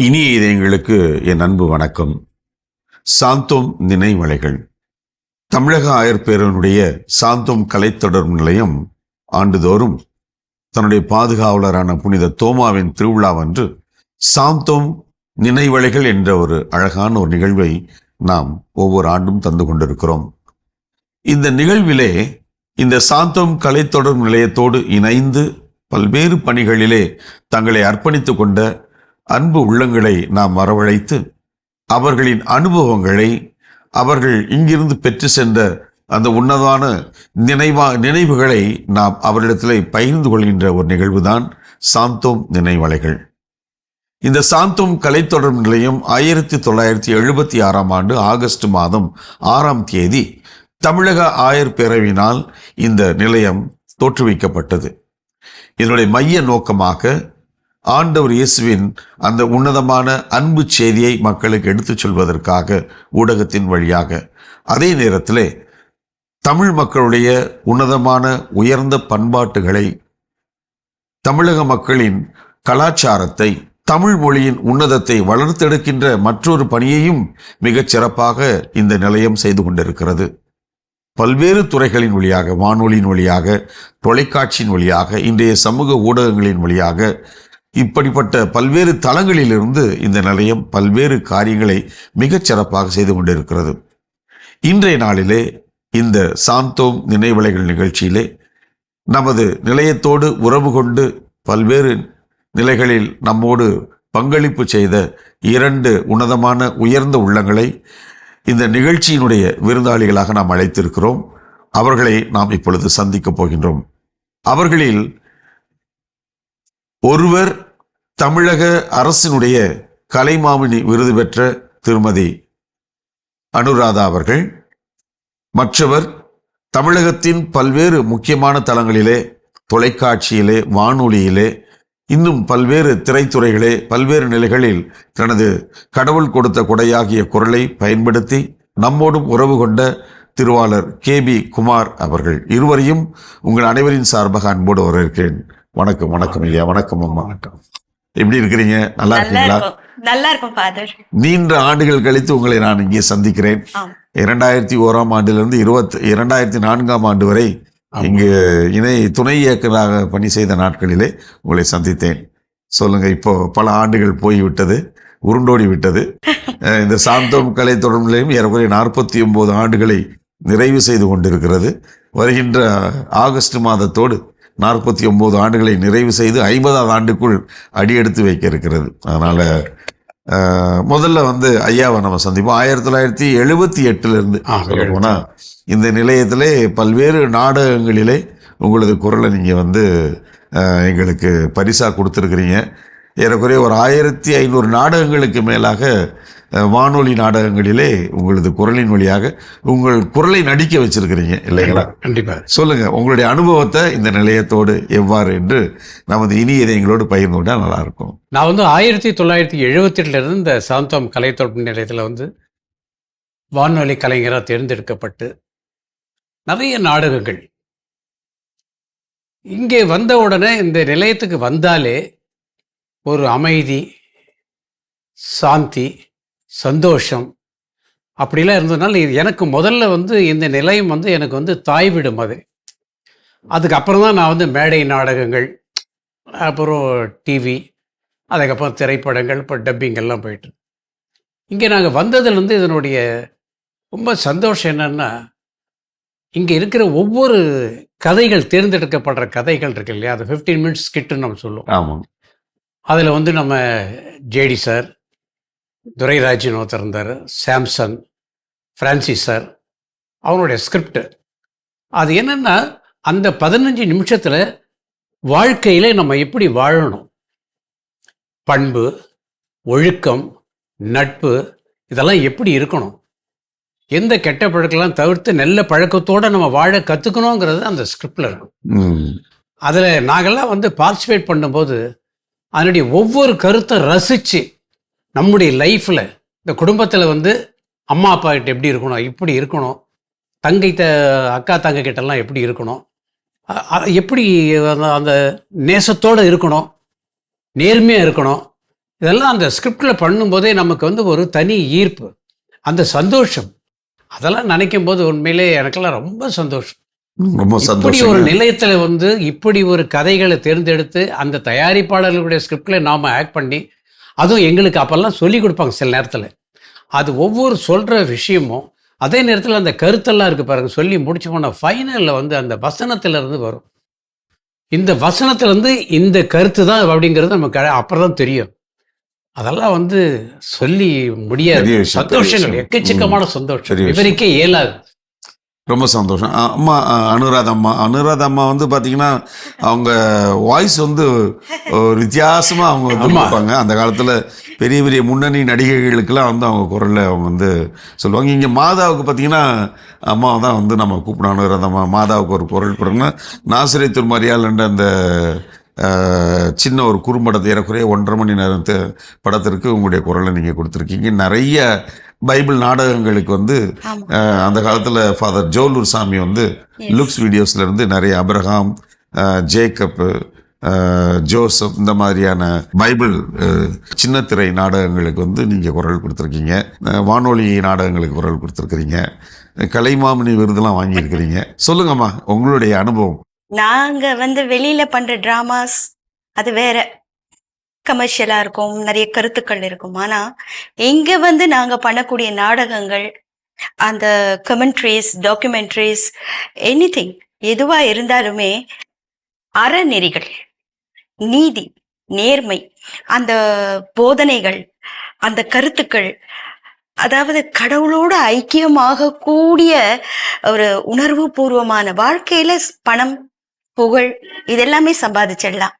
இனிய இதயங்களுக்கு என் அன்பு வணக்கம். சாந்தோம் நினைவலைகள். தமிழக ஆயர்பேரனுடைய சாந்தோம் கலைத்தொடர்பு நிலையம் ஆண்டுதோறும் தன்னுடைய பாதுகாவலரான புனித தோமாவின் திருவிழாவன்று சாந்தோம் நினைவலைகள் என்ற ஒரு அழகான ஒரு நிகழ்வை நாம் ஒவ்வொரு ஆண்டும் தந்து கொண்டிருக்கிறோம். இந்த நிகழ்விலே இந்த சாந்தோம் தொடர்பு நிலையத்தோடு இணைந்து பல்வேறு பணிகளிலே தங்களை அர்ப்பணித்து கொண்ட அன்பு உள்ளங்களை நாம் வரவழைத்து அவர்களின் அனுபவங்களை அவர்கள் இங்கிருந்து பெற்று சென்ற அந்த உன்னதான நினைவா நினைவுகளை நாம் அவரிடத்தில் பகிர்ந்து கொள்கின்ற ஒரு நிகழ்வுதான் சாந்தோம் நினைவலைகள். இந்த சாந்தோம் கலைத்தொடர் நிலையம் ஆயிரத்தி தொள்ளாயிரத்தி எழுபத்தி ஆறாம் ஆண்டு ஆகஸ்ட் மாதம் ஆறாம் தேதி தமிழக ஆயர் பேரவையினால் இந்த நிலையம் தோற்றுவிக்கப்பட்டது. இதனுடைய மைய நோக்கமாக ஆண்டவர் இயேசுவின் அந்த உன்னதமான அன்பு செய்தியை மக்களுக்கு எடுத்துச் சொல்வதற்காக ஊடகத்தின் வழியாக. அதே நேரத்திலே தமிழ் மக்களுடைய உன்னதமான உயர்ந்த பண்பாட்டுகளை தமிழக மக்களின் கலாச்சாரத்தை தமிழ் மொழியின் உன்னதத்தை வளர்த்தெடுக்கின்ற மற்றொரு பணியையும் மிகச் சிறப்பாக இந்த நிலையம் செய்து கொண்டிருக்கிறது. பல்வேறு துறைகளின் வழியாக வானொலியின் வழியாக தொலைக்காட்சியின் வழியாக இன்றைய சமூக ஊடகங்களின் வழியாக இப்படிப்பட்ட பல்வேறு தளங்களிலிருந்து இந்த நிலையம் பல்வேறு காரியங்களை மிகச் சிறப்பாக செய்து கொண்டிருக்கிறது. இன்றைய நாளிலே இந்த சாந்தோம் நினைவலைகள் நிகழ்ச்சியிலே நமது நிலையத்தோடு உறவு கொண்டு பல்வேறு நிலைகளில் நம்மோடு பங்களிப்பு செய்த இரண்டு உன்னதமான உயர்ந்த உள்ளங்களை இந்த நிகழ்ச்சியினுடைய விருந்தாளிகளாக நாம் அழைத்திருக்கிறோம். அவர்களை நாம் இப்பொழுது சந்திக்கப் போகின்றோம். அவர்களில் ஒருவர் தமிழக அரசினுடைய கலைமாமணி விருது பெற்ற திருமதி அனுராதா அவர்கள் மற்றவர் தமிழகத்தின் பல்வேறு முக்கியமான தளங்களிலே தொலைக்காட்சியிலே வானொலியிலே இன்னும் பல்வேறு திரைத்துறைகளே பல்வேறு நிலைகளில் தனது கடவுள் கொடுத்த கொடையாகிய குரலை பயன்படுத்தி நம்மோடும் உறவு கொண்ட திருவாளர் கே. பி. குமார் அவர்கள் இருவரையும் உங்கள் அனைவரின் சார்பாக அன்போடு வரவேற்கிறேன். வணக்கம் வணக்கம் ஐயா வணக்கம் அம்மா. வணக்கம் எப்படி இருக்கிறீங்க? நல்லா இருக்கீங்களா? நல்லா இருக்கும் ஃபாதர் நீண்ட ஆண்டுகள் கழித்து உங்களை நான் இங்கே சந்திக்கிறேன். இரண்டாயிரத்தி ஓராம் ஆண்டிலிருந்து இருபத்தி இரண்டாயிரத்தி நான்காம் ஆண்டு வரை. இங்கு இணை துணை இயக்குநராக பணி செய்த நாட்களிலே உங்களை சந்தித்தேன். சொல்லுங்க இப்போ பல ஆண்டுகள் போய்விட்டது உருண்டோடி விட்டது. இந்த சாந்தோம் கலை தொடர் நிலையம் ஏறக்குறைய நாற்பத்தி ஒன்பது ஆண்டுகளை நிறைவு செய்து கொண்டிருக்கிறது. வருகின்ற ஆகஸ்ட் மாதத்தோடு நாற்பத்தி ஒன்பது ஆண்டுகளை நிறைவு செய்து ஐம்பதாவது ஆண்டுக்குள் அடியெடுத்து வைக்க இருக்கிறது அதனால முதல்ல வந்து ஐயாவை நம்ம சந்திப்போம். ஆயிரத்தி தொள்ளாயிரத்தி எழுபத்தி எட்டுல இருந்து ஆ, சொல்ல போனா இந்த நிலையத்திலே பல்வேறு நாடகங்களிலே உங்களது குரலை நீங்க வந்து எங்களுக்கு பரிசா கொடுத்துருக்கிறீங்க. ஏறக்குறைய ஒரு ஆயிரத்தி ஐநூறு நாடகங்களுக்கு மேலாக வானொலி நாடகங்களிலே உங்களது குரலின் வழியாக உங்கள் குரலை நடிக்க வச்சிருக்கிறீங்க இல்லைங்களா? கண்டிப்பா சொல்லுங்க உங்களுடைய அனுபவத்தை இந்த நிலையத்தோடு எவ்வாறு என்று நமது இனிய இதயங்களோடு பகிர்ந்து கொண்டா நல்லா இருக்கும் நான் வந்து ஆயிரத்தி தொள்ளாயிரத்தி எழுபத்தெட்டுல இருந்து இந்த சாந்தோம் கலைத்தொடர்பு நிலையத்தில் வந்து வானொலி கலைஞராக தேர்ந்தெடுக்கப்பட்டு நிறைய நாடகங்கள். இங்கே வந்த உடனே இந்த நிலையத்துக்கு வந்தாலே ஒரு அமைதி சாந்தி சந்தோஷம். அப்படிலாம் இருந்ததுனால இது எனக்கு முதல்ல வந்து இந்த நிலையம் வந்து எனக்கு வந்து தாய் வீடு மாதிரி அதுக்கப்புறம் தான் நான் வந்து மேடை நாடகங்கள் அப்புறம் டிவி அதுக்கப்புறம் திரைப்படங்கள் இப்போ டப்பிங் எல்லாம் போயிட்டு. இங்கே நாங்கள் வந்ததுலேருந்து இதனுடைய ரொம்ப சந்தோஷம் என்னன்னா இங்கே இருக்கிற ஒவ்வொரு கதைகள் தேர்ந்தெடுக்கப்படுற கதைகள் இருக்கு இல்லையா? அது ஃபிஃப்டீன் மினிட்ஸ் ஸ்கிட்டுன்னு நம்ம சொல்லுவோம். ஆமாம் அதில் வந்து நம்ம ஜேடி சார் துரைராஜன் ஒருத்தர் இருந்தார் சாம்சன் ஃப்ரான்சிஸ் சார் அவனுடைய ஸ்கிரிப்ட் அது என்னென்னா அந்த பதினஞ்சு நிமிஷத்தில் வாழ்க்கையில் நம்ம எப்படி வாழணும்? பண்பு ஒழுக்கம் நட்பு இதெல்லாம் எப்படி இருக்கணும்? எந்த கெட்ட பழக்கெல்லாம் தவிர்த்து நல்ல பழக்கத்தோடு நம்ம வாழ கற்றுக்கணுங்கிறது அந்த ஸ்கிரிப்டில் இருக்கும் அதில் நாங்கள்லாம் வந்து பார்ட்டிசிபேட் பண்ணும்போது அதனுடைய ஒவ்வொரு கருத்தை ரசித்து நம்முடைய லைஃப்பில் இந்த குடும்பத்தில் வந்து அம்மா அப்பா கிட்ட எப்படி இருக்கணும் இப்படி இருக்கணும் தங்கை த அக்கா தங்கை கிட்டலாம் எப்படி இருக்கணும் எப்படி அந்த- நேசத்தோடு இருக்கணும் நேர்மையாக இருக்கணும் இதெல்லாம் அந்த ஸ்கிரிப்டில் பண்ணும்போதே நமக்கு வந்து ஒரு தனி ஈர்ப்பு. அந்த சந்தோஷம். அதெல்லாம் நினைக்கும் போது உண்மையிலே எனக்கெல்லாம் ரொம்ப சந்தோஷம். ரொம்ப இப்படி ஒரு நிலையத்தில் வந்து இப்படி ஒரு கதைகளை தேர்ந்தெடுத்து அந்த தயாரிப்பாளர்களுடைய ஸ்கிரிப்டில் நாம் ஆக்ட் பண்ணி அதுவும் எங்களுக்கு அப்போல்லாம் சொல்லி கொடுப்பாங்க சில நேரத்தில். அது ஒவ்வொரு சொல்கிற விஷயமும் அதே நேரத்தில் அந்த கருத்தெல்லாம் இருக்கு பாருங்க சொல்லி முடிச்சு போன ஃபைனலில் வந்து அந்த வசனத்துல இருந்து வரும். இந்த வசனத்துல இருந்து இந்த கருத்து தான் அப்படிங்கிறது நமக்கு அப்புறம் தான் தெரியும். அதெல்லாம் வந்து சொல்லி முடியாது. சந்தோஷங்கள். எக்கச்சக்கமான சந்தோஷம். விவரிக்க இயலாது. ரொம்ப சந்தோஷம். அம்மா அனுராதா அம்மா அனுராதா அம்மா வந்து பாத்தீங்கன்னா அவங்க வாய்ஸ் வந்து ஒரு வித்தியாசமா அவங்க. கொடுப்பாங்க. அந்த காலத்துல பெரிய பெரிய முன்னணி நடிகைகளுக்கெல்லாம் வந்து அவங்க குரல்ல அவங்க வந்து சொல்லுவாங்க. இங்க மாதாவுக்கு பாத்தீங்கன்னா அம்மாவை தான் வந்து நம்ம கூப்பிடணும் அனுராதா அம்மா மாதாவுக்கு ஒரு குரல் கொடுங்கன்னா நாசிரை திருமறியால் என்ற அந்த சின்ன ஒரு குறும்படத்தை ஏறக்குறைய ஒன்றரை மணி நேரத்து படத்திற்கு உங்களுடைய குரலை நீங்கள் கொடுத்துருக்கீங்க. நிறைய பைபிள் நாடகங்களுக்கு வந்து அந்த காலத்தில் ஃபாதர் ஜோலூர் சாமி வந்து. லுக்ஸ் வீடியோஸ்ல இருந்து நிறைய அப்ரஹாம் அஹ் ஜேக்கப் அஹ் ஜோசப் இந்த மாதிரியான பைபிள் அஹ், சின்ன திரை நாடகங்களுக்கு வந்து நீங்கள் குரல் கொடுத்துருக்கீங்க. வானொலி நாடகங்களுக்கு குரல் கொடுத்துருக்கிறீங்க. கலைமாமணி விருதெல்லாம் வாங்கியிருக்கிறீங்க. சொல்லுங்கம்மா உங்களுடைய அனுபவம். நாங்க வந்து வெளியில பண்ற டிராமாஸ் அது வேற. கமர்ஷியலா இருக்கும் நிறைய கருத்துக்கள் இருக்கும். ஆனா இங்க வந்து நாங்க பண்ணக்கூடிய நாடகங்கள் அந்த கமெண்ட்ரிஸ் டாக்குமெண்ட்ரிஸ் எனிதிங் எதுவா இருந்தாலுமே அறநெறிகள் நீதி நேர்மை அந்த போதனைகள் அந்த கருத்துக்கள் அதாவது கடவுளோடு ஐக்கியமாக கூடிய ஒரு உணர்வு பூர்வமான வாழ்க்கையில பணம் புகழ் இதெல்லாமே சம்பாதிச்சிடலாம்.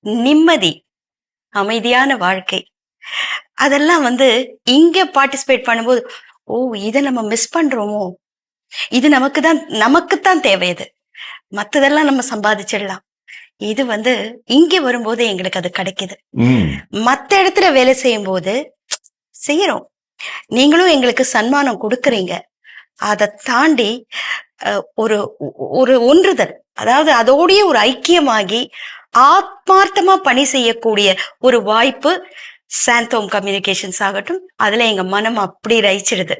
நிம்மதி அமைதியான வாழ்க்கை. அதெல்லாம் வந்து இங்க பார்ட்டிசிபேட் பண்ணும்போது ஓ இதை நம்ம மிஸ் பண்றோமோ? இது நமக்கு தான் நமக்கு தான் தேவை இது. மத்ததெல்லாம் நம்ம சம்பாதிச்சிடலாம். இது வந்து இங்க வரும்போது எங்களுக்கு அது கிடைக்குது. மத்த இடத்துல வேலை செய்யும் போது செய்யறோம். நீங்களும் எங்களுக்கு சன்மானம் கொடுக்குறீங்க. அதை தாண்டி ஒரு ஒரு ஒன்றுதல். அதாவது அதோடய ஒரு ஐக்கியமாகி ஆத்மார்த்தமா பணி செய்யக்கூடிய ஒரு வாய்ப்பு சாந்தோம் கம்யூனிகேஷன்ஸ் ஆகட்டும். அதுல எங்க மனம் அப்படி ரயிச்சிடுது.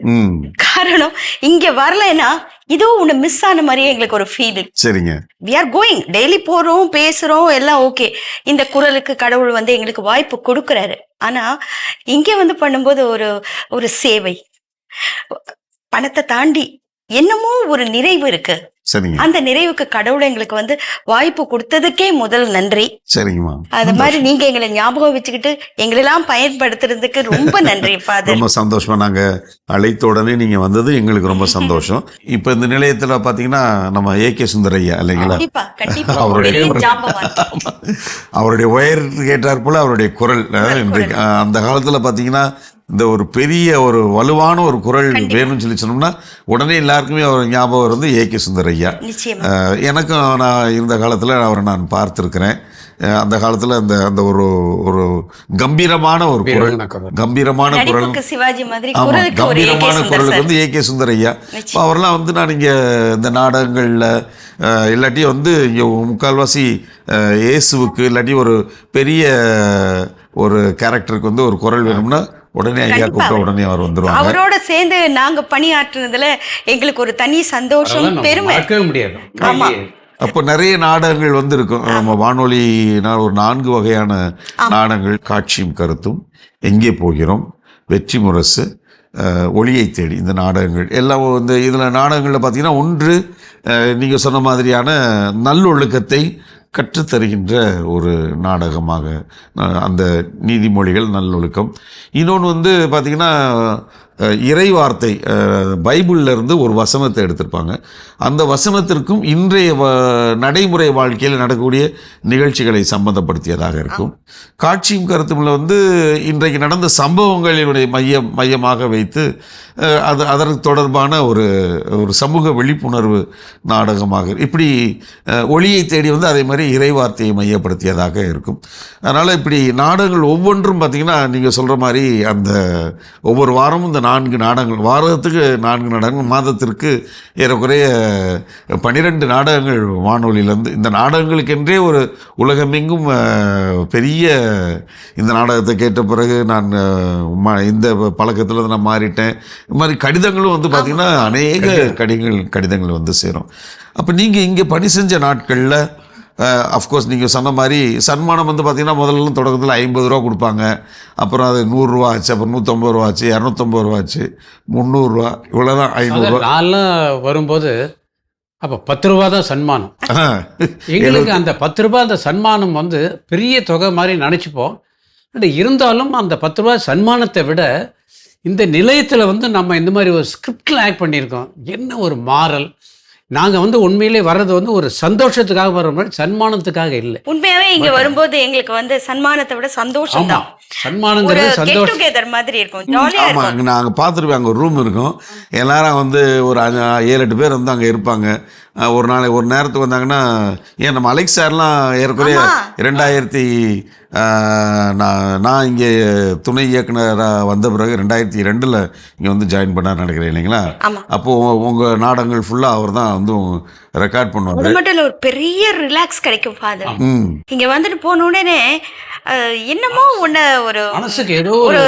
காரணம் இங்க வரலைன்னா இதோ ஒண்ணு மிஸ் ஆன மாதிரியே எங்களுக்கு ஒரு ஃபீலிங் சரிங்க. வி ஆர் கோயிங் டெய்லி போறோம் பேசுறோம் எல்லாம் ஓகே இந்த குரலுக்கு கடவுள் வந்து எங்களுக்கு வாய்ப்பு கொடுக்கறாரு. ஆனா இங்க வந்து பண்ணும்போது ஒரு ஒரு சேவை. பணத்தை தாண்டி என்னமோ ஒரு நிறைவு இருக்கு. சரிங்க. அந்த நிறைவுக்கு கடவுள் எங்களுக்கு வந்து வாய்ப்பு கொடுத்ததுக்கே முதல் நன்றி. சரிங்கம்மா அது மாதிரி நீங்க எங்களை ஞாபகம் வச்சுக்கிட்டு எங்களெல்லாம் பயன்படுத்துறதுக்கு ரொம்ப நன்றி ஃபாதர் ரொம்ப சந்தோஷமா நாங்க அழைத்த உடனே நீங்க வந்தது எங்களுக்கு ரொம்ப சந்தோஷம். இப்ப இந்த நிலையத்துல பாத்தீங்கன்னா நம்ம ஏ கே சுந்தரையா இல்லைங்களா? அவருடைய. அவருடைய உயரத்துக்கு கேட்டார் போல அவருடைய குரல் இன்றைக்கு அந்த காலத்துல பாத்தீங்கன்னா இந்த ஒரு பெரிய ஒரு வலுவான ஒரு குரல். வேணும்னு சொல்லி சொன்னோம்னா உடனே எல்லாருக்குமே அவர் ஞாபகம் வந்து ஏ கே சுந்தரையா நிச்சயமா. அஹ், எனக்கும் நான் இருந்த காலத்தில் அவரை நான் பார்த்துருக்கிறேன். அந்த காலத்தில் அந்த அந்த ஒரு ஒரு கம்பீரமான ஒரு குரல். கம்பீரமான குரல். சிவாஜி மாதிரி கம்பீரமான சுந்தர் குரலுக்கு வந்து ஏ கே சுந்தரையா நிச்சயம். இப்போ அவரெல்லாம் வந்து நான் இங்கே இந்த நாடகங்களில் இல்லாட்டி வந்து இங்கே முக்கால்வாசி இயேசுவுக்கு இல்லாட்டி ஒரு பெரிய ஒரு கேரக்டருக்கு வந்து ஒரு குரல் வேணும்னா உடனே ஐயா. கூப்பிட்ட உடனே அவர் வந்துருவாங்க. அவரோட சேர்ந்து நாங்க பணியாற்றுனதுல எங்களுக்கு ஒரு தனி சந்தோஷம் பெருமை. முடியாது. ஆமா. அப்போ நிறைய நாடகங்கள் வந்து இருக்கும் நம்ம வானொலி நான் ஒரு நான்கு வகையான நாடகங்கள் காட்சியும் கருத்தும் எங்கே போகிறோம்? வெற்றி முரசு ஒளியை தேடி இந்த நாடகங்கள் எல்லாம் இந்த இதில் நாடகங்களில் பார்த்தீங்கன்னா ஒன்று நீங்கள் சொன்ன மாதிரியான நல்லொழுக்கத்தை கற்றுத்தருகின்ற ஒரு நாடகமாக அந்த நீதிமொழிகள் நல்லொழுக்கம். இன்னொன்று வந்து பார்த்திங்கன்னா இறை வார்த்தை பைபிள்ல இருந்து ஒரு வசனத்தை எடுத்திருப்பாங்க. அந்த வசனத்திற்கும் இன்றைய நடைமுறை வாழ்க்கையில் நடக்கக்கூடிய நிகழ்ச்சிகளை சம்பந்தப்படுத்தியதாக இருக்கும். காட்சியும் கருத்துமில் வந்து இன்றைக்கு நடந்த சம்பவங்களினுடைய மையம் மையமாக வைத்து அது அதற்கு தொடர்பான ஒரு ஒரு சமூக விழிப்புணர்வு நாடகமாக இப்படி ஒளியை தேடி வந்து அதே மாதிரி இறை வார்த்தையை மையப்படுத்தியதாக இருக்கும். அதனால் இப்படி நாடகங்கள் ஒவ்வொன்றும் பார்த்திங்கன்னா நீங்கள் சொல்கிற மாதிரி அந்த ஒவ்வொரு வாரமும் இந்த நான்கு நாடகங்கள். வாரத்துக்கு நான்கு நாடகங்கள் மாதத்திற்கு ஏறக்குறைய பன்னிரெண்டு நாடகங்கள் வானொலியிலேருந்து. இந்த நாடகங்களுக்கென்றே ஒரு உலகமெங்கும் பெரிய இந்த நாடகத்தை கேட்ட பிறகு நான் இந்த பழக்கத்தில் நான் மாறிட்டேன். இது மாதிரி கடிதங்களும் வந்து பார்த்திங்கன்னா அநேக கடிதங்கள் கடிதங்கள் வந்து சேரும். அப்போ நீங்கள் இங்கே பணி செஞ்ச நாட்களில் அஃப்கோர்ஸ் நீங்கள் சொன்ன மாதிரி சன்மானம் வந்து பார்த்தீங்கன்னா முதல்ல தொடக்கத்தில் ஐம்பது ரூபா கொடுப்பாங்க. அப்புறம் அது நூறுரூவா ஆச்சு அப்புறம் நூற்றம்பது ரூபா ஆச்சு இரநூத்தம்பது ரூபா ஆச்சு முந்நூறுரூவா இவ்வளோதான் ஐநூறுரூவா நான்லாம் வரும்போது அப்போ பத்து ரூபா தான் சன்மானம். எங்களுக்கு அந்த பத்து ரூபாய் அந்த சன்மானம் வந்து பெரிய தொகை மாதிரி நினச்சிப்போம். பட் இருந்தாலும் அந்த பத்து ரூபாய் சன்மானத்தை விட இந்த நிலையத்தில் வந்து நம்ம இந்த மாதிரி ஒரு ஸ்கிரிப்டில் ஆக்ட் பண்ணியிருக்கோம். என்ன ஒரு மாறல். நாங்கள் வந்து உண்மையிலே வர்றது வந்து ஒரு சந்தோஷத்துக்காக வர்ற மாதிரி சன்மானத்துக்காக இல்லை. உண்மையாவே இங்க வரும்போது எங்களுக்கு வந்து சன்மானத்தை விட சந்தோஷம் தான். சன்மானங்கிறது கெட் சந்தோஷம். மாதிரி இருக்கும். ஜாலியா ஆமாம் அங்கே நாங்கள் பார்த்துருப்பேன் அங்கே ஒரு ரூம் இருக்கும். எல்லாரும் வந்து ஒரு அஞ்சு ஏழு எட்டு பேர் வந்து அங்கே இருப்பாங்க. ஒரு நாளைக்கு ஒரு நேரத்துக்கு வந்தாங்கன்னா ஏன் நம்ம அலெக்ஸ் சார்லாம் ஏறக்குறைய ஆமா. ரெண்டாயிரத்தி நான் நான் இங்கே துணை இயக்குனராக வந்த பிறகு ரெண்டாயிரத்தி ரெண்டில் இங்கே வந்து ஜாயின் பண்ணார் நினைக்கிறேன் இல்லைங்களா? அப்போது உங்கள் நாடகங்கள் ஃபுல்லாக அவர் தான் வந்து ரெக்கார்ட் பண்ணுவார். மட்டும் இல்ல ஒரு பெரிய ரிலாக்ஸ் கிடைக்கும் ஃபாதர் இங்க வந்துட்டு போன உடனே என்னமோ ஒண்ணு ஒரு மனசுக்கு ஏதோ ஒரு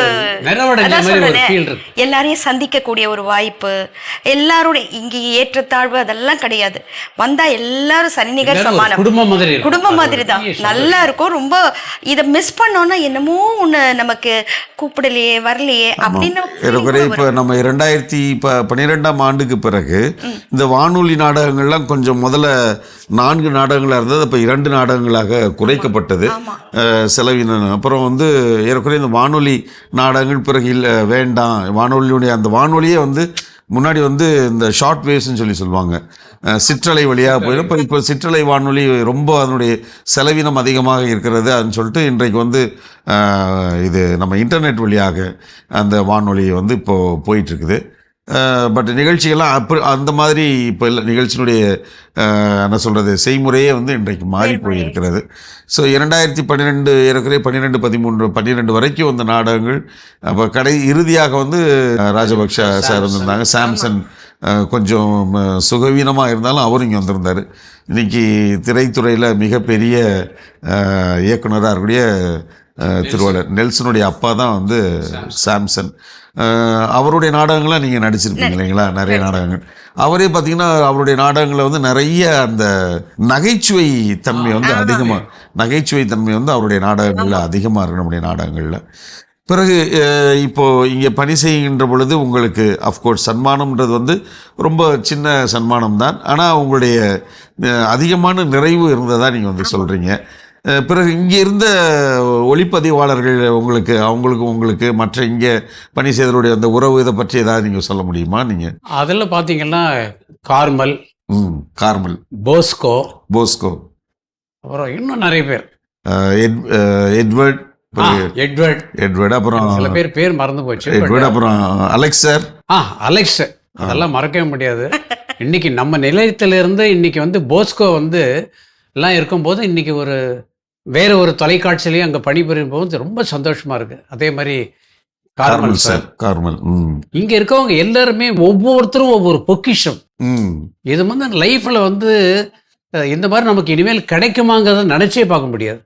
எல்லாரையும் சந்திக்கக்கூடிய ஒரு வாய்ப்பு எல்லாரோட இங்க ஏற்றத்தாழ்வு அதெல்லாம் கிடையாது. வந்தா எல்லாரும் ஒரு சமானம். குடும்பம் மாதிரி. குடும்பம் மாதிரி தான் நல்லா இருக்கும். ரொம்ப இதை மிஸ் பண்ணோம்னா என்னமோ ஒண்ணு நமக்கு கூப்பிடலையே வரலையே அப்படின்னு ஏறக்குறைய இப்போ நம்ம இரண்டாயிரத்தி இப்போ பன்னிரெண்டாம் ஆண்டுக்கு பிறகு இந்த வானொலி நாடகங்கள்லாம் கொஞ்சம் முதல்ல நான்கு நாடகங்களாக இருந்தது. இப்போ இரண்டு நாடகங்களாக குறைக்கப்பட்டது. ஆமா செலவினம் அப்புறம் வந்து ஏறக்குறைய இந்த வானொலி நாடகங்கள் பிறகு இல்லை வேண்டாம். வானொலியுடைய அந்த வானொலியே வந்து முன்னாடி வந்து இந்த ஷார்ட் வேவ்ஸ்னு சொல்லி சொல்லுவாங்க. சிற்றலை வழியாக போயிடும் இப்போ இப்போ சிற்றலை வானொலி ரொம்ப அதனுடைய செலவினம் அதிகமாக இருக்கிறது அதுன்னு சொல்லிட்டு இன்றைக்கு வந்து இது நம்ம இன்டர்நெட் வழியாக அந்த வானொலி வந்து இப்போது போயிட்டுருக்குது பட் நிகழ்ச்சிகள்லாம் அப்போ அந்த மாதிரி இப்போ இல்லை நிகழ்ச்சியினுடைய என்ன சொல்கிறது செய்முறையே வந்து இன்றைக்கு மாறி போயிருக்கிறது. ஸோ இரண்டாயிரத்தி பன்னிரெண்டு ஏறக்குறைய பன்னிரெண்டு பதிமூன்று பன்னிரெண்டு வரைக்கும் வந்த நாடகங்கள் அப்போ கடை இறுதியாக வந்து ராஜபக்ஷ சார் வந்திருந்தாங்க. சாம்சன் கொஞ்சம் சுகவீனமாக இருந்தாலும் அவரும் இங்கே வந்திருந்தார். இன்னைக்கு திரைத்துறையில் மிகப்பெரிய இயக்குனராக இருக்கக்கூடிய திருவாளர் நெல்சனுடைய அப்பா தான் வந்து சாம்சன். அவருடைய நாடகங்களை நீங்கள் நடிச்சிருப்பீங்க இல்லைங்களா? நிறைய நாடகங்கள். அவரே பார்த்தீங்கன்னா அவருடைய நாடகங்களில் வந்து நிறைய அந்த நகைச்சுவை தன்மை வந்து அதிகமாக நகைச்சுவை தன்மை வந்து அவருடைய நாடகங்களில் அதிகமாக இருக்கு நம்முடைய நாடகங்களில். பிறகு அஹ், இப்போ இங்கே பணி செய்கின்ற பொழுது உங்களுக்கு அஃப்கோர்ஸ் சன்மானம்ன்றது வந்து ரொம்ப சின்ன சன்மானம் தான் ஆனால் உங்களுடைய அதிகமான நிறைவு இருந்ததா நீங்கள் வந்து சொல்கிறீங்க பிறகு இங்கே இருந்த ஒளிப்பதிவாளர்கள் உங்களுக்கு அவங்களுக்கு உங்களுக்கு மற்ற இங்கே பணி செய்தவருடைய அந்த உறவு இதை பற்றி ஏதாவது நீங்கள் சொல்ல முடியுமா நீங்கள் அதில் பார்த்தீங்கன்னா கார்மல் ம் கார்மல். Bosco Bosco. அப்புறம் இன்னும் நிறைய பேர். Edward Edward. எட்வர்ட் அப்புறம் சில பேர் பேர் மறந்து போச்சு. எட்வர்ட் அப்புறம் அலெக்ஸ் சார் ஆ. அலெக்ஸ் அதெல்லாம் மறக்கவே முடியாது. இன்னைக்கு நம்ம நிலையத்திலிருந்து இன்னைக்கு வந்து போஸ்கோ வந்து எல்லாம் இருக்கும்போது இன்னைக்கு ஒரு வேற ஒரு தொலைக்காட்சியிலையும் அங்கே பணிபுரியும் போது ரொம்ப சந்தோஷமா இருக்கு. அதே மாதிரி கார்மல் சார் கார்மல் இங்க இருக்கவங்க எல்லாருமே ஒவ்வொருத்தரும் ஒவ்வொரு பொக்கிஷம். இது வந்து லைஃப்ல வந்து இந்த மாதிரி நமக்கு இனிமேல் கிடைக்குமாங்கிறத நினைச்சே பார்க்க முடியாது.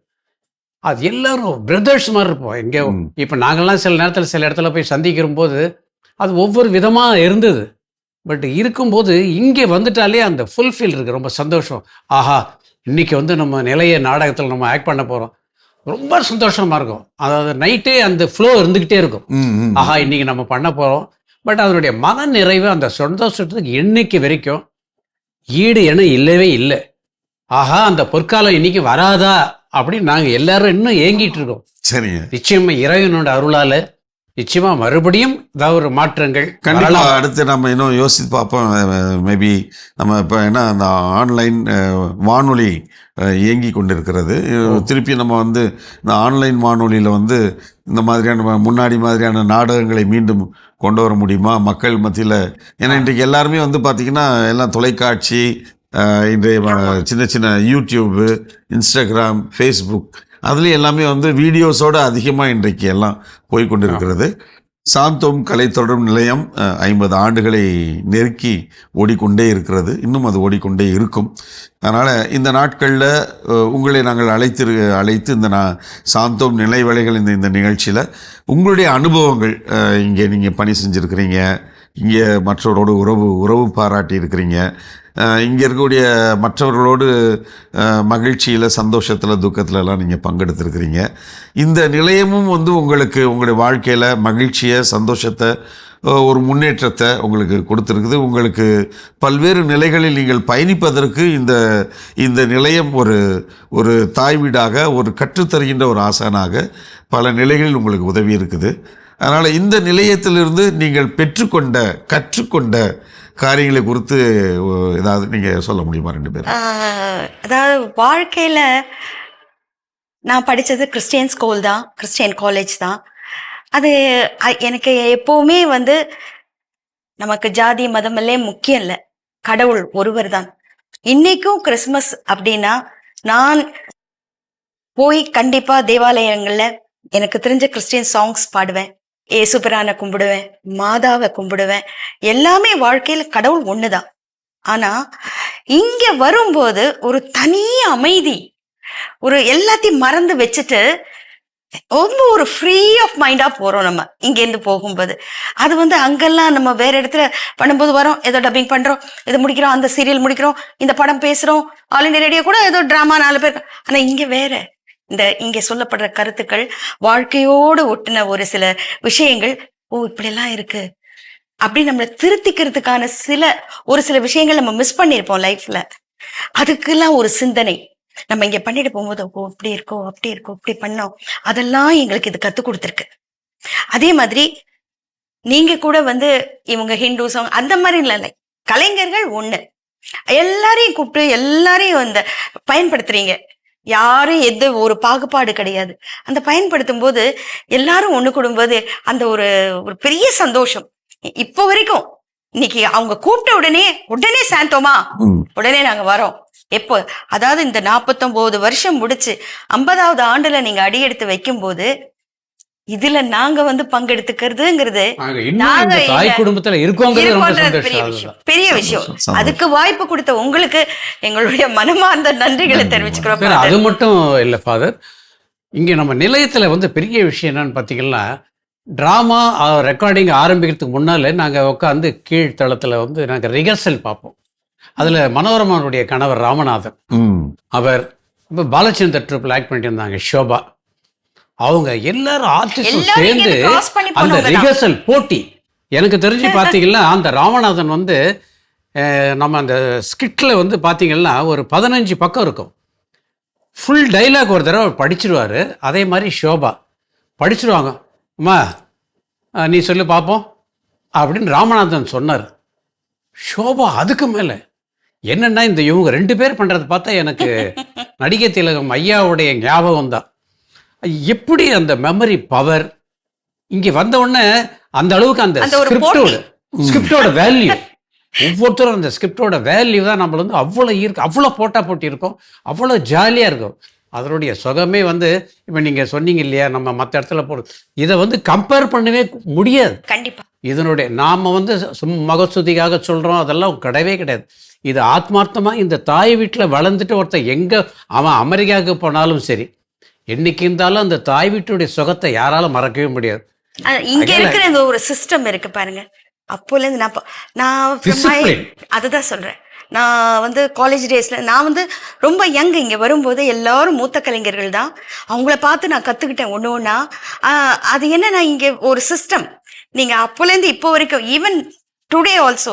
அது எல்லாரும் பிரதர்ஸ் மாதிரி இருப்போம். எங்கே. இப்போ நாங்கள்லாம் சில நேரத்தில் சில இடத்துல போய் சந்திக்கிற போது அது ஒவ்வொரு விதமாக இருந்தது. பட் இருக்கும்போது இங்கே வந்துட்டாலே அந்த ஃபுல்ஃபில் இருக்கு. ரொம்ப சந்தோஷம். ஆஹா இன்னைக்கு வந்து நம்ம நிலைய நாடகத்தில் நம்ம ஆக்ட் பண்ண போகிறோம் ரொம்ப சந்தோஷமா இருக்கும். அதாவது நைட்டே அந்த ஃப்ளோ இருந்துக்கிட்டே இருக்கும். ஆஹா இன்னைக்கு நம்ம பண்ண போகிறோம் பட் அதனுடைய மன நிறைவு அந்த சந்தோஷத்துக்கு இன்னைக்கு வரைக்கும் ஈடு என இல்லவே இல்லை. ஆஹா அந்த பொற்காலம் இன்னைக்கு வராதா அப்படின்னு நாங்கள் எல்லாரும் இன்னும் ஏங்கிட்டு இருக்கோம். சரிங்க. நிச்சயமா இறைவனோட அருளால நிச்சயமா மறுபடியும் ஏதாவது ஒரு மாற்றங்கள் கண்டிப்பா வரலாம். அடுத்து நம்ம இன்னும் யோசித்து பார்ப்போம். மேபி நம்ம இப்போ என்ன அந்த ஆன்லைன் வானொலி இயங்கி கொண்டிருக்கிறது. திருப்பி நம்ம வந்து இந்த ஆன்லைன் வானொலியில் வந்து இந்த மாதிரியான முன்னாடி மாதிரியான நாடகங்களை மீண்டும் கொண்டு வர முடியுமா? மக்கள் மத்தியில். ஏன்னா இன்றைக்கு எல்லாருமே வந்து பார்த்திங்கன்னா எல்லாம் தொலைக்காட்சி இன்றைய சின்ன சின்ன யூடியூப்பு இன்ஸ்டாகிராம் ஃபேஸ்புக் அதுலேயும் எல்லாமே வந்து வீடியோஸோட அதிகமாக இன்றைக்கு எல்லாம் போய்கொண்டிருக்கிறது சாந்தோம் கலை தொடரும் நிலையம் ஐம்பது ஆண்டுகளை நெருக்கி ஓடிக்கொண்டே இருக்கிறது. இன்னும் அது ஓடிக்கொண்டே இருக்கும். அதனால் இந்த நாட்களில் உங்களை நாங்கள் அழைத்து அழைத்து இந்த நான் சாந்தோம் நிலைவலைகள் இந்த இந்த நிகழ்ச்சியில் உங்களுடைய அனுபவங்கள் இங்கே நீங்கள் பணி செஞ்சுருக்கிறீங்க. இங்கே மற்றவரோடு உறவு உறவு பாராட்டி இருக்கிறீங்க இங்கே இருக்கக்கூடிய மற்றவர்களோடு மகிழ்ச்சியில் சந்தோஷத்தில் துக்கத்துல எல்லாம் நீங்கள் பங்கெடுத்துருக்கிறீங்க. இந்த நிலையமும் வந்து உங்களுக்கு உங்களுடைய வாழ்க்கையில் மகிழ்ச்சியை சந்தோஷத்தை ஒரு முன்னேற்றத்தை உங்களுக்கு கொடுத்துருக்குது. உங்களுக்கு பல்வேறு நிலைகளில் நீங்கள் பயணிப்பதற்கு இந்த இந்த நிலையம் ஒரு ஒரு தாய் வீடாக ஒரு கற்றுத்தருகின்ற ஒரு ஆசானாக பல நிலைகளில் உங்களுக்கு உதவி இருக்குது அதனால் இந்த நிலையத்திலிருந்து நீங்கள் பெற்றுக்கொண்ட கற்றுக்கொண்ட காரியங்களை குறித்து ஏதாவது நீங்கள் சொல்ல முடியுமா ரெண்டு பேரும்? அதாவது வாழ்க்கையில் நான் படித்தது கிறிஸ்டியன் ஸ்கூல் தான் கிறிஸ்டியன் காலேஜ் தான். அது எனக்கு எப்போவுமே வந்து நமக்கு ஜாதி மதம் எல்லாம் முக்கியம் இல்லை. கடவுள் ஒருவர் தான். இன்னைக்கும் கிறிஸ்மஸ் அப்படின்னா நான் போய் கண்டிப்பாக தேவாலயங்களில் எனக்கு தெரிஞ்ச கிறிஸ்டியன் சாங்ஸ் பாடுவேன். ஏசுபிரானை கும்பிடுவேன் மாதாவை கும்பிடுவேன். எல்லாமே வாழ்க்கையில கடவுள் ஒண்ணுதான். ஆனா இங்க வரும்போது ஒரு தனி அமைதி. ஒரு எல்லாத்தையும் மறந்து வச்சுட்டு ரொம்ப ஒரு ஃப்ரீ ஆஃப் மைண்டா போறோம் நம்ம இங்கேருந்து போகும்போது. அது வந்து அங்கெல்லாம் நம்ம வேற இடத்துல பண்ணும்போது வரோம் ஏதோ டப்பிங் பண்றோம் இதை முடிக்கிறோம் அந்த சீரியல் முடிக்கிறோம் இந்த படம் பேசுறோம் ஆல் இண்டியா ரேடியோ கூட ஏதோ டிராமா நாலு பேர். ஆனா இங்க வேற. இந்த இங்கே சொல்லப்படுற கருத்துக்கள் வாழ்க்கையோடு ஒட்டின ஒரு சில விஷயங்கள் ஓ இப்படியெல்லாம் இருக்கு. அப்படி நம்மளை திருத்திக்கிறதுக்கான சில ஒரு சில விஷயங்கள் நம்ம மிஸ் பண்ணியிருப்போம் லைஃப்ல அதுக்கெல்லாம் ஒரு சிந்தனை. நம்ம இங்க பண்ணிட்டு போகும்போது ஓ இப்படி இருக்கோ அப்படி இருக்கோ இப்படி பண்ணோம். அதெல்லாம் எங்களுக்கு இது கத்து கொடுத்துருக்கு. அதே மாதிரி நீங்க கூட வந்து இவங்க ஹிந்து சாங் அந்த மாதிரி இல்லை. கலைஞர்கள் ஒண்ணு. எல்லாரையும் கூப்பிட்டு எல்லாரையும் அந்த பயன்படுத்துறீங்க. யாரும் எது ஒரு பாகுபாடு கிடையாது. அந்த பயன்படுத்தும் போது எல்லாரும் ஒண்ணு கூடும்போது அந்த ஒரு ஒரு பெரிய சந்தோஷம். இப்போ வரைக்கும் இன்னைக்கு அவங்க கூப்பிட்ட உடனே உடனே சாந்தோமா? உடனே நாங்க வரோம். எப்போ? அதாவது இந்த 49 வருஷம் முடிச்சு ஐம்பதாவது ஆண்டுல நீங்க அடியெடுத்து வைக்கும்போது இதுல நாங்க வந்து பங்கெடுத்துக்கிறதுங்கிறது நாங்க தாய் குடும்பத்துல இருக்கோங்கிறது பெரிய விஷயம். பெரிய விஷயம். அதுக்கு வாய்ப்பு கொடுத்த உங்களுக்கு எங்களுடைய மனமார்ந்த நன்றிகளை தெரிவிச்சுக்கிறோம் அது. மட்டும் இல்லை ஃபாதர் இங்கே நம்ம நிலையத்தில் வந்து பெரிய விஷயம் என்னன்னு பார்த்தீங்கன்னா ட்ராமா ரெக்கார்டிங் ஆரம்பிக்கிறதுக்கு முன்னாலே நாங்கள் உட்காந்து கீழ்த்தளத்தில் வந்து நாங்கள் ரிஹர்சல் பார்ப்போம். அதில் மனோரமனுடைய கணவர் ராமநாதன். ம். அவர் இப்போ பாலச்சந்தர் ட்ரிப்பில் ஆக்ட் பண்ணிட்டு இருந்தாங்க ஷோபா. அவங்க எல்லாரும் ஆர்டிஸ்டும் சேர்ந்து அந்த. ரிஹர்சல் போட்டி. எனக்கு தெரிஞ்சு பார்த்தீங்கன்னா அந்த ராமநாதன் வந்து நம்ம அந்த ஸ்கிட்டில் வந்து பார்த்தீங்கன்னா ஒரு பதினஞ்சு பக்கம் இருக்கும். ஃபுல் டைலாக் ஒரு தடவை படிச்சிருவாரு. அதே மாதிரி ஷோபா. படிச்சிருவாங்க. அம்மா நீ சொல்லி பார்ப்போம் அப்படின்னு ராமநாதன் சொன்னார். ஷோபா அதுக்கு மேலே. என்னன்னா இந்த இவங்க ரெண்டு பேர் பண்ணுறதை பார்த்தா எனக்கு நடிகை திலகம் ஐயாவுடைய ஞாபகம் தான் எப்படி அந்த மெமரி பவர் இங்கே வந்த உடனே அந்த அளவுக்கு அந்த ஸ்கிரிப்டோட ஸ்கிரிப்டோட வேல்யூ ஒவ்வொருத்தரும் அந்த ஸ்கிரிப்டோட வேல்யூ தான் நம்மள வந்து அவ்வளோ இருக்கு அவ்வளோ போட்டா போட்டி இருக்கும். அவ்வளோ ஜாலியாக இருக்கும். அதனுடைய சுகமே வந்து இப்போ நீங்கள் சொன்னீங்க இல்லையா நம்ம மற்ற இடத்துல போடுறது இதை வந்து கம்பேர் பண்ணவே முடியாது. கண்டிப்பா. இதனுடைய நாம வந்து சும் மகஸ்துதிக்காக சொல்றோம் அதெல்லாம் கிடையவே கிடையாது. இது ஆத்மார்த்தமா இந்த தாய் வீட்டில் வளர்ந்துட்டு ஒருத்தன் எங்க அவன் அமெரிக்காவுக்கு போனாலும் சரி என்னைக்கு இருந்தாலும் அந்த தாய் வீட்டுடைய சுகத்தை யாராலும் மறக்கவே முடியாது. இங்க இருக்கிற இந்த ஒரு சிஸ்டம் இருக்கு பாருங்க. அப்போல இருந்து நான் நான். அதுதான் சொல்றேன். நான் வந்து காலேஜ் டேஸ்ல நான் வந்து ரொம்ப யங் இங்க வரும்போது எல்லாரும் மூத்த கலைஞர்கள் தான். அவங்கள பார்த்து நான் கத்துக்கிட்டேன் ஒன்று ஒன்றா அது என்னன்னா இங்க ஒரு சிஸ்டம் நீங்க அப்போலேருந்து இப்போ வரைக்கும் ஈவன் டுடே ஆல்சோ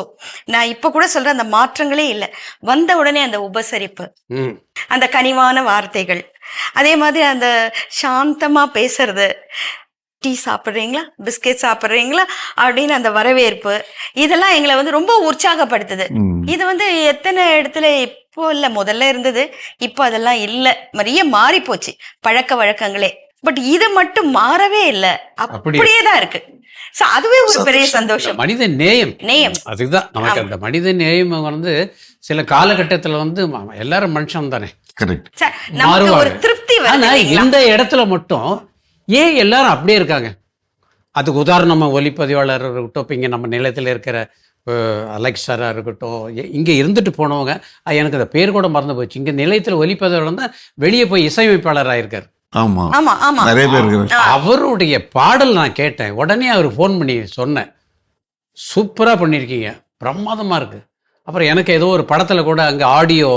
நான் இப்போ கூட சொல்றேன் அந்த மாற்றங்களே இல்லை. வந்த உடனே அந்த உபசரிப்பு. அந்த கனிவான வார்த்தைகள். அதே மாதிரி அந்த சாந்தமா பேசுறது. டீ சாப்பிட்றீங்களா? பிஸ்கெட் சாப்பிட்றீங்களா? அப்படின்னு அந்த வரவேற்பு இதெல்லாம் எங்களை வந்து ரொம்ப உற்சாகப்படுத்துது. இது வந்து எத்தனை இடத்துல இப்போ இல்ல முதல்ல இருந்தது இப்போ அதெல்லாம் இல்ல. நிறைய மாறி போச்சு. பழக்க வழக்கங்களே. பட் இது மட்டும் மாறவே இல்லை. அப்படியே. தான் இருக்கு. சோ அதுவே ஒரு பெரிய சந்தோஷம். மனித நேயம். நேயம். அதுதான் நமக்கு அந்த மனித நேயம் வந்து சில காலகட்டத்தில் வந்து எல்லாரும் மனுஷன் தானே ஆனா? இந்த இடத்துல மட்டும் ஏன் எல்லாரும் அப்படியே இருக்காங்க? அதுக்கு உதாரணமாக ஒளிப்பதிவாளர் இருக்கட்டும் இப்போ இங்கே நம்ம நிலையத்தில் இருக்கிற அலெக்சாராக இருக்கட்டும் இங்கே இருந்துட்டு போனவங்க எனக்கு அந்த பேர் கூட மறந்து போச்சு. இங்கே நிலையத்தில் ஒளிப்பதிவாளர் தான் வெளியே போய் இசையமைப்பாளராக இருக்கார். அவருடைய பாடல் நான் கேட்டேன். உடனே அவர் ஃபோன் பண்ணி சொன்னேன். சூப்பராக பண்ணியிருக்கீங்க பிரமாதமாக இருக்கு. அப்புறம் எனக்கு ஏதோ ஒரு படத்தில் கூட அங்கே ஆடியோ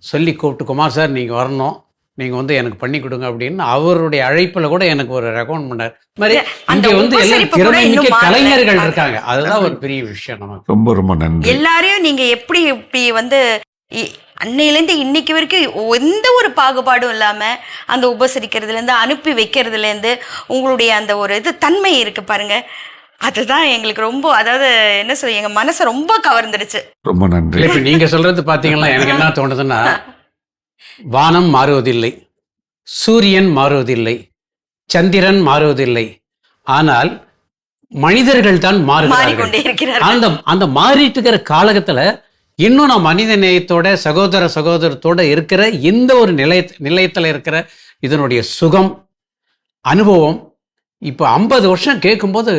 சொல்லி கூப்பிட்டு குமார் சார் நீங்கள் வரணும். நீங்கள் வந்து எனக்கு பண்ணி கொடுங்க அப்படின்னு அவருடைய அழைப்பில் கூட எனக்கு ஒரு ரெக்கமெண்ட் பண்ணார். மாதிரி அந்த இங்கே வந்து எல்லாம் உபசரிப்பு கூட திறமை மிக்க இன்னும் மாறல. கலைஞர்கள் இருக்காங்க. அதுதான் ஒரு பெரிய விஷயம் நமக்கு. ரொம்ப ரொம்ப நன்றி. எல்லாரையும் நீங்க எப்படி இப்படி வந்து இ- அன்னையிலேருந்து இன்னைக்கு வரைக்கும் எந்த ஒரு பாகுபாடும் இல்லாம அந்த உபசரிக்கிறதுல இருந்து அனுப்பி வைக்கிறதுல இருந்து உங்களுடைய அந்த ஒரு இது தன்மை இருக்கு பாருங்க. அதுதான் எங்களுக்கு ரொம்ப அதாவது என்ன சொல்ல எங்க மனசை ரொம்ப கவர்ந்துடுச்சு. ரொம்ப நன்றி. இப்போ நீங்கள் சொல்கிறது பார்த்தீங்கன்னா எனக்கு என்ன தோணுதுன்னா வானம் மாறுவதில்லை சூரியன் மாறுவதில்லை சந்திரன் மாறுவதில்லை ஆனால் மனிதர்கள் தான் மாறுகிறார்கள். மாறிக்கொண்டே இருக்கிறார் அந்த அந்த மாறிட்டு இருக்கிற காலகட்டத்தில் இன்னும் நான் மனித நேயத்தோட சகோதர சகோதரத்தோட இருக்கிற இந்த ஒரு நிலைய நிலையத்தில் இருக்கிற இதனுடைய சுகம் அனுபவம் இப்போ ஐம்பது வருஷம் கேட்கும்போது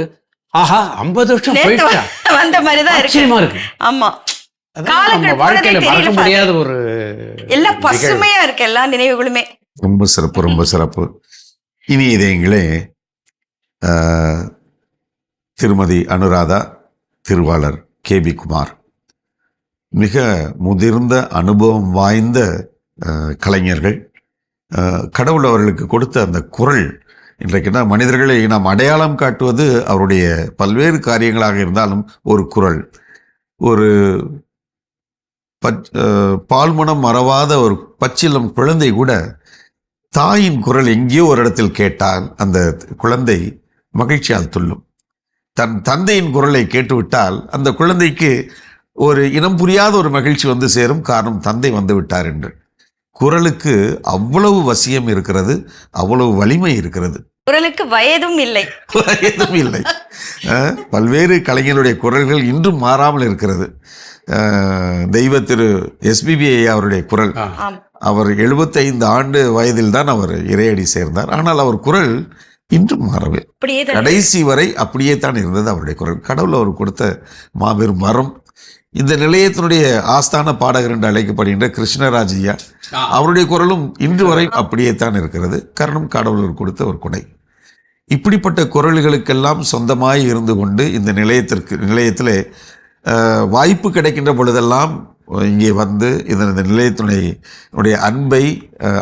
ஆஹா ஐம்பது வருஷம் வ- வந்த மாதிரிதான் இருக்கு. ஆச்சரியமா இருக்கு. ஆமா. வாழ்க்கையில மறக்க முடியாத ஒரு எல்லாம். பசுமையா இருக்கு எல்லா நினைவுகளுமே. ரொம்ப சிறப்பு ரொம்ப சிறப்பு. இனி இதயங்களே திருமதி அனுராதா திருவாளர் கே. பி குமார். மிக முதிர்ந்த அனுபவம் வாய்ந்த கலைஞர்கள். கடவுள் அவர்களுக்கு கொடுத்த அந்த குரல் இன்றைக்குன்னா மனிதர்களை நாம் அடையாளம் காட்டுவது அவருடைய பல்வேறு காரியங்களாக இருந்தாலும் ஒரு குரல் ஒரு பச் பால்மணம் மறவாத ஒரு பச்சிலம் குழந்தை கூட தாயின் குரல் எங்கேயோ ஒரு இடத்தில் கேட்டால் அந்த குழந்தை மகிழ்ச்சியால் துள்ளும். தன் தந்தையின் குரலை கேட்டுவிட்டால் அந்த குழந்தைக்கு ஒரு இனம் புரியாத ஒரு மகிழ்ச்சி வந்து சேரும். காரணம் தந்தை வந்து விட்டார் என்று. குரலுக்கு அவ்வளவு வசியம் இருக்கிறது அவ்வளவு வலிமை இருக்கிறது. குரலுக்கு வயதும் இல்லை. எதுவும் இல்லை. பல்வேறு கலைஞருடைய குரல்கள் இன்றும் மாறாமல் இருக்கிறது. தெய்வ திரு எஸ்பிபி அவருடைய குரல். அவர் 75 ஆண்டு வயதில் தான் அவர் இறையடி சேர்ந்தார். ஆனால் அவர் குரல் இன்றும் மாறவே. கடைசி வரை அப்படியே தான் இருந்தது அவருடைய குரல். கடவுள் அவர் கொடுத்த மாபெரும் வரம். இந்த நிலையத்தினுடைய ஆஸ்தான பாடகர் என்று அழைக்கப்படுகின்ற கிருஷ்ணராஜ் ஐயா அவருடைய குரலும் இன்று வரை அப்படியே தான் இருக்கிறது. காரணம் கடவுள் அவர் கொடுத்த ஒரு கொடை. இப்படிப்பட்ட குரல்களுக்கெல்லாம் சொந்தமாய் இருந்து கொண்டு இந்த நிலையத்திற்கு நிலையத்திலே வாய்ப்பு கிடைக்கின்ற பொழுதெல்லாம் இங்கே வந்து இந்த இந்த நிலையத்தினுடைய அன்பை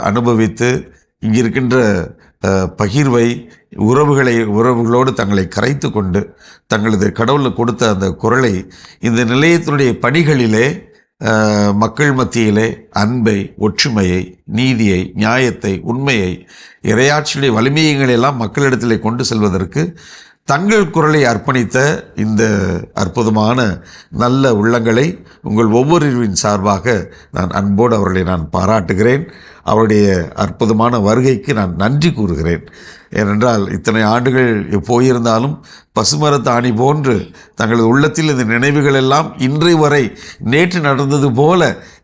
அனுபவித்து இங்கே இருக்கின்ற பகிர்வை உறவுகளை உறவுகளோடு தங்களை கரைத்து கொண்டு தங்களது கடவுள் கொடுத்த அந்த குரலை இந்த நிலையத்தினுடைய பணிகளிலே மக்கள் மத்தியிலே அன்பை ஒற்றுமையை நீதியை நியாயத்தை உண்மையை இரையாட்சியுடைய வலிமையங்களை எல்லாம் மக்களிடத்திலே கொண்டு செல்வதற்கு தங்கள் குரலை அர்ப்பணித்த இந்த அற்புதமான நல்ல உள்ளங்களை உங்கள் ஒவ்வொருவரின் சார்பாக நான் அன்போடு அவர்களை நான் பாராட்டுகிறேன். அவருடைய அற்புதமான வருகைக்கு நான் நன்றி கூறுகிறேன். ஏனென்றால் இத்தனை ஆண்டுகள் போயிருந்தாலும் பசுமரத்தாணி போன்று தங்களது உள்ளத்தில் இந்த நினைவுகள் எல்லாம் இன்றை வரை நேற்று நடந்தது போல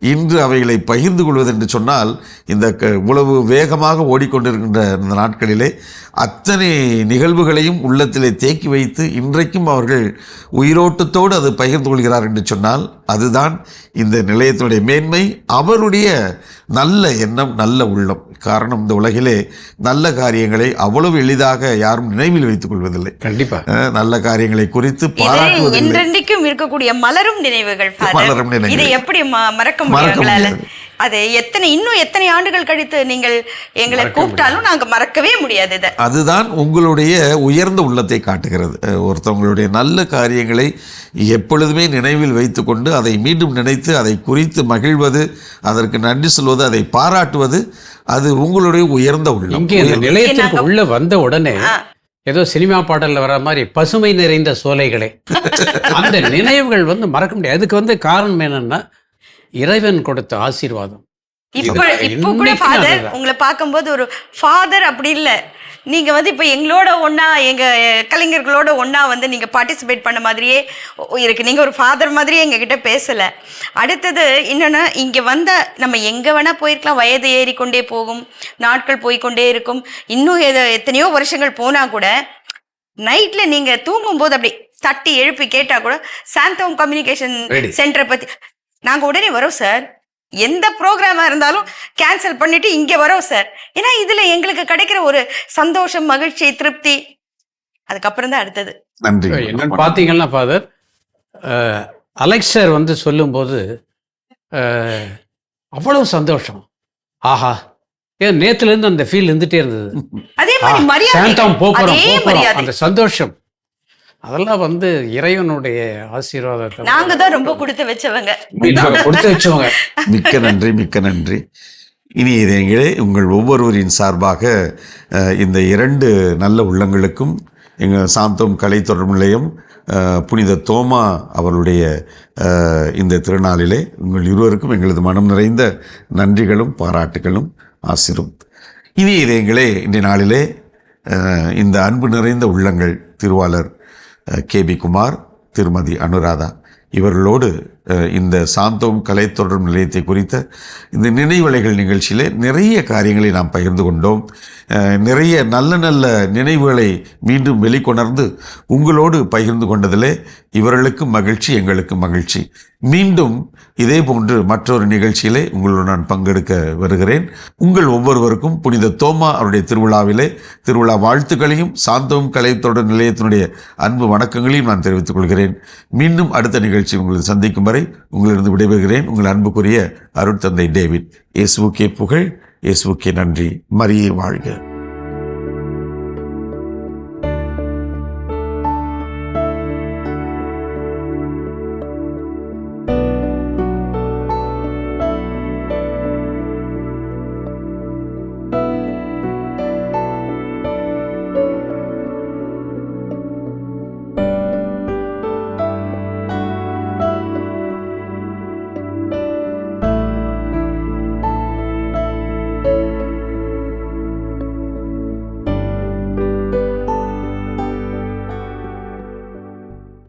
இன்று அவைகளை பகிர்ந்து கொள்வது என்று சொன்னால் இந்த இவ்வளவு வேகமாக ஓடிக்கொண்டிருக்கின்ற இந்த நாட்களிலே அத்தனை நிகழ்வுகளையும் உள்ளத்திலே தேக்கி வைத்து இன்றைக்கும் அவர்கள் உயிரோட்டத்தோடு அது பகிர்ந்து கொள்கிறார் என்று சொன்னால் அதுதான் இந்த நிலையத்தினுடைய மேன்மை அவருடைய நல்ல எண்ணம் நல்ல உள்ளம் காரணம் இந்த உலகிலே நல்ல காரியங்களை அவ்வளவு எளிதாக யாரும் நினைவில் வைத்துக் கொள்வதில்லை கண்டிப்பா அஹ், நல்ல காரியங்களை குறித்து பாராட்டுவதில்லை இருக்கக்கூடிய மலரும் நினைவுகள். மலரும் நினைவுகள். இதை எப்படி ம- மறக்க முடியாது. அது எத்தனை இன்னும் எத்தனை ஆண்டுகள் கழித்து நீங்கள் எங்களை கூப்பிட்டாலும் நாங்க மறக்கவே முடியாது இதை. அதுதான் உங்களுடைய உயர்ந்த உள்ளத்தை காட்டுகிறது. ஒருத்தவங்களுடைய நல்ல காரியங்களை எப்பொழுதுமே நினைவில் வைத்துக்கொண்டு அதை மீண்டும் நினைத்து அதை குறித்து மகிழ்வது அதற்கு நன்றி சொல்வது அதை பாராட்டுவது அது உங்களுடைய உயர்ந்த உள்ளம். இங்கே இந்த நிலையத்திற்கு உள்ள வந்த உடனே. ஏதோ சினிமா பாடல்ல வர மாதிரி பசுமை நிறைந்த சோலைகளே. அந்த நினைவுகள் வந்து மறக்க முடியாது. அதுக்கு வந்து காரணம் என்னன்னா இறைவன் கொடுத்த ஆசீர்வாதம். இப்ப கூட ஃபாதர். உங்களை பார்க்கும்போது ஒரு ஃபாதர் அப்படி இல்ல. நீங்க வந்து இப்ப எங்களோட ஒண்ணா எங்க கலைஞர்களோட ஒண்ணா வந்து நீங்க பார்ட்டிசிபேட் பண்ண மாதிரியே இருக்கு. நீங்க ஒரு ஃபாதர் மாதிரியே எங்க கிட்ட பேசல. அடுத்தது இன்னொன்னு இங்க வந்த நம்ம எங்க வேணா போயிருக்கலாம். வயது ஏறிக்கொண்டே போகும். நாட்கள் போய்க்கொண்டே இருக்கும். இன்னும் எத- எத்தனையோ வருஷங்கள் போனா கூட நைட்ல நீங்க தூங்கும் போது அப்படி தட்டி எழுப்பி கேட்டா கூட சாந்தோம் கம்யூனிகேஷன். சென்டரை பத்தி நாங்க உடனே வரோம் சார் எந்த ப்ரோக்ராமா இருந்தாலும் கேன்சல் பண்ணிட்டு இங்க வரோம் சார் ஏன்னா இதுல எங்களுக்கு கிடைக்கிற ஒரு சந்தோஷம் மகிழ்ச்சி திருப்தி. அதுக்கப்புறம் தான் அடுத்தது. நன்றி. என்னன்னு பார்த்தீங்கன்னா ஃபாதர் அலெக்ஸ் சார் வந்து சொல்லும்போது அவ்வளவு சந்தோஷம். ஆஹா. ஏன் நேத்துலேருந்து அந்த ஃபீல் இருந்துட்டே இருந்தது. அதே மாதிரி மரியாதை. மரியாதை. அந்த சந்தோஷம். அதெல்லாம் வந்து இறைவனுடைய ஆசீர்வாதத்தை நாங்க தான் ரொம்ப கொடுத்து வச்சவங்க. கொடுத்து வச்சவங்க. மிக்க நன்றி மிக்க நன்றி. இனி இதயங்களே உங்கள் ஒவ்வொருவரின் சார்பாக இந்த இரண்டு நல்ல உள்ளங்களுக்கும் எங்கள் சாந்தோம் கலை தொடர் நிலையம் புனித தோமா அவருடைய இந்த திருநாளிலே உங்கள் இருவருக்கும் எங்களது மனம் நிறைந்த நன்றிகளும் பாராட்டுகளும் ஆசிரும். இனி இதயங்களே இன்றைய நாளிலே இந்த அன்பு நிறைந்த உள்ளங்கள் திருவாளர் கே பி குமார் திருமதி அனுராதா. இவர்களோடு இந்த சாந்தோம் கலை தொடரும் நிலையத்தை குறித்த இந்த நினைவலைகள் நிகழ்ச்சியிலே நிறைய காரியங்களை நாம் பகிர்ந்து கொண்டோம். நிறைய நல்ல நல்ல நினைவுகளை மீண்டும் வெளிக்கொணர்ந்து உங்களோடு பகிர்ந்து கொண்டதிலே இவர்களுக்கும் மகிழ்ச்சி எங்களுக்கும் மகிழ்ச்சி. மீண்டும் இதே போன்று மற்றொரு நிகழ்ச்சியிலே உங்களோடு நான் பங்கெடுக்க வருகிறேன். உங்கள் ஒவ்வொருவருக்கும் புனித தோமா அவருடைய திருவிழாவிலே திருவிழா வாழ்த்துக்களையும் சாந்தோம் கலை தொடர் நிலையத்தினுடைய அன்பு வணக்கங்களையும் நான் தெரிவித்துக் கொள்கிறேன். மீண்டும் அடுத்த நிகழ்ச்சி உங்களை சந்திக்கும் வரை உங்களிருந்து விடைபெறுகிறேன். உங்கள் அன்புக்குரிய அருட்தந்தை டேவிட். இயேசுக்கே புகழ் இயேசுக்கே நன்றி. மரியே வாழ்க.